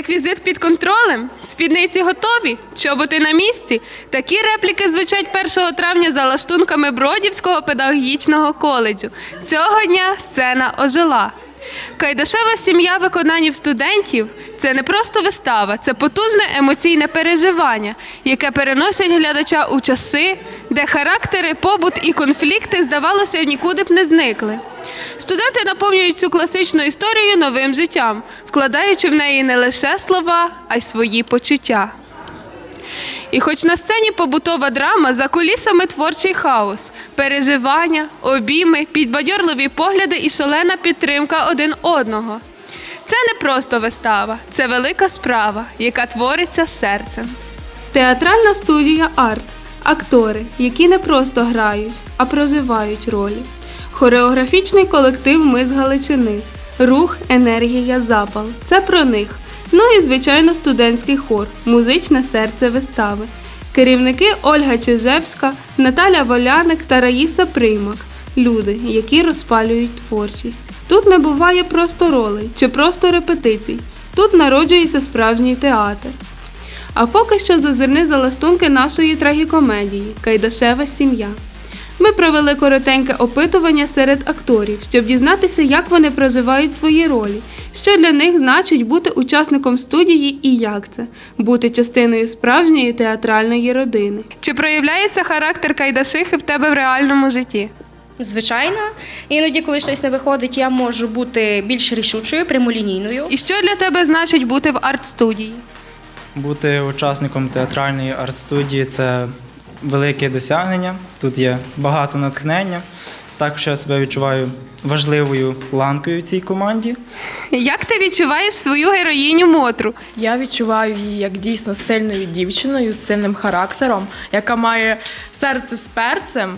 Реквізит під контролем? Спідниці готові? Чоботи на місці? Такі репліки звучать 1 травня за лаштунками Бродівського педагогічного коледжу. Цього дня сцена ожила. Кайдашева сім'я виконанів студентів це не просто вистава, це потужне емоційне переживання, яке переносить глядача у часи, де характери, побут і конфлікти, здавалося, нікуди б не зникли. Студенти наповнюють цю класичну історію новим життям, вкладаючи в неї не лише слова, а й свої почуття. І хоч на сцені побутова драма, за кулісами творчий хаос, переживання, обійми, підбадьорливі погляди і шалена підтримка один одного. Це не просто вистава, це велика справа, яка твориться серцем. Театральна студія Арт актори, які не просто грають, а проживають ролі. Хореографічний колектив Ми з Галичини. Рух, енергія, запал. Це про них. Ну і, звичайно, студентський хор, музичне серце вистави. Керівники Ольга Чижевська, Наталя Воляник та Раїса Примак. Люди, які розпалюють творчість. Тут не буває просто ролей чи просто репетицій. Тут народжується справжній театр. А поки що зазирни за лаштунки нашої трагікомедії Кайдашева сім'я. Ми провели коротеньке опитування серед акторів, щоб дізнатися, як вони проживають свої ролі, що для них значить бути учасником студії і як це бути частиною справжньої театральної родини. Чи проявляється характер Кайдашихи в тебе в реальному житті? Звичайно, іноді, коли щось не виходить, я можу бути більш рішучою, прямолінійною. І що для тебе значить бути в арт-студії? Бути учасником театральної арт-студії це велике досягнення. Тут є багато натхнення. Також я себе відчуваю важливою ланкою в цій команді. Як ти відчуваєш свою героїню Мотру? Я відчуваю її як дійсно сильною дівчиною з сильним характером, яка має серце з перцем.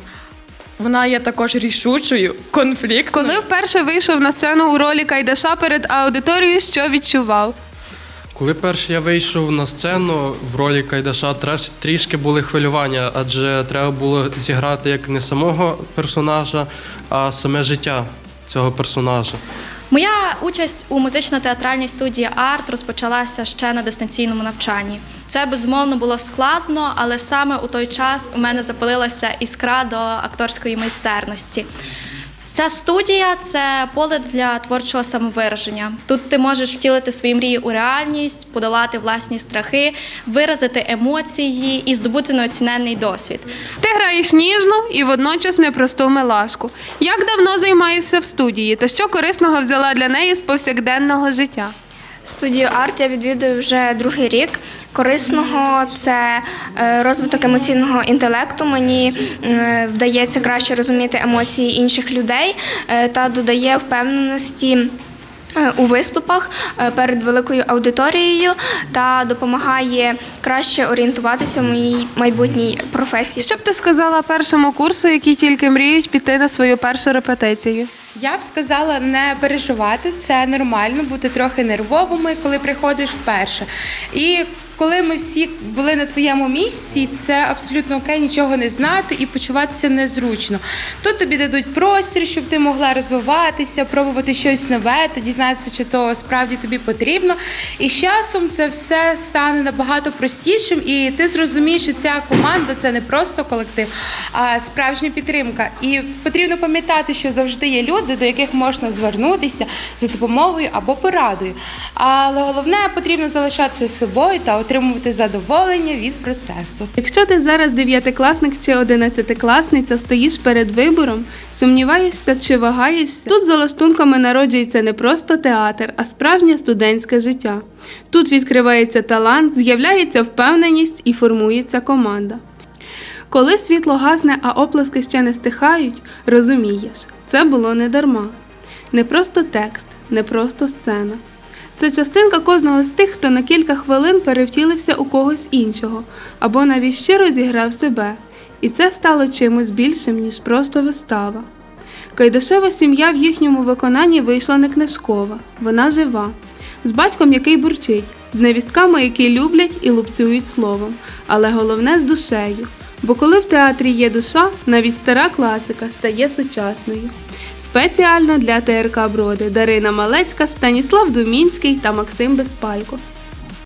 Вона є також рішучою, конфліктною. Коли вперше вийшов на сцену у ролі Кайдаша перед аудиторією, що відчував? Коли перше я вийшов на сцену в ролі Кайдаша, трішки були хвилювання, адже треба було зіграти як не самого персонажа, а саме життя цього персонажа. Моя участь у музично-театральній студії арт розпочалася ще на дистанційному навчанні. Це безумовно було складно, але саме у той час у мене запалилася іскра до акторської майстерності. Ця студія це поле для творчого самовираження. Тут ти можеш втілити свої мрії у реальність, подолати власні страхи, виразити емоції і здобути неоціненний досвід. Ти граєш ніжну і водночас непросту милашку. Як давно займаєшся в студії та що корисного взяла для неї з повсякденного життя? Студію арт я відвідую вже другий рік. Корисного це е, розвиток емоційного інтелекту. Мені е, вдається краще розуміти емоції інших людей е, та додає впевненості. У виступах перед великою аудиторією та допомагає краще орієнтуватися в моїй майбутній професії. Що б ти сказала першому курсу, які тільки мріють піти на свою першу репетицію? Я б сказала не переживати, це нормально бути трохи нервовими, коли приходиш вперше. І коли ми всі були на твоєму місці, це абсолютно окей, нічого не знати і почуватися незручно. Тут тобі дадуть простір, щоб ти могла розвиватися, пробувати щось нове, та дізнатися, чи то справді тобі потрібно. І з часом це все стане набагато простішим, і ти зрозумієш, що ця команда це не просто колектив, а справжня підтримка. І потрібно пам'ятати, що завжди є люди, до яких можна звернутися за допомогою або порадою. Але головне потрібно залишатися собою та отримувати задоволення від процесу. Якщо ти зараз дев'ятикласник чи одинадцятикласниця стоїш перед вибором, сумніваєшся чи вагаєшся, тут за лаштунками народжується не просто театр, а справжнє студентське життя. Тут відкривається талант, з'являється впевненість і формується команда. Коли світло гасне, а оплески ще не стихають, розумієш, це було не дарма. Не просто текст, не просто сцена. Це частинка кожного з тих, хто на кілька хвилин перевтілився у когось іншого або навіть щиро зіграв себе. І це стало чимось більшим, ніж просто вистава. Кайдашева сім'я в їхньому виконанні вийшла не книжкова, вона жива, з батьком, який бурчить, з невістками, які люблять і лупцюють словом, але головне з душею. Бо коли в театрі є душа, навіть стара класика стає сучасною. Спеціально для ТРК Броди Дарина Малецька, Станіслав Думінський та Максим Безпалько.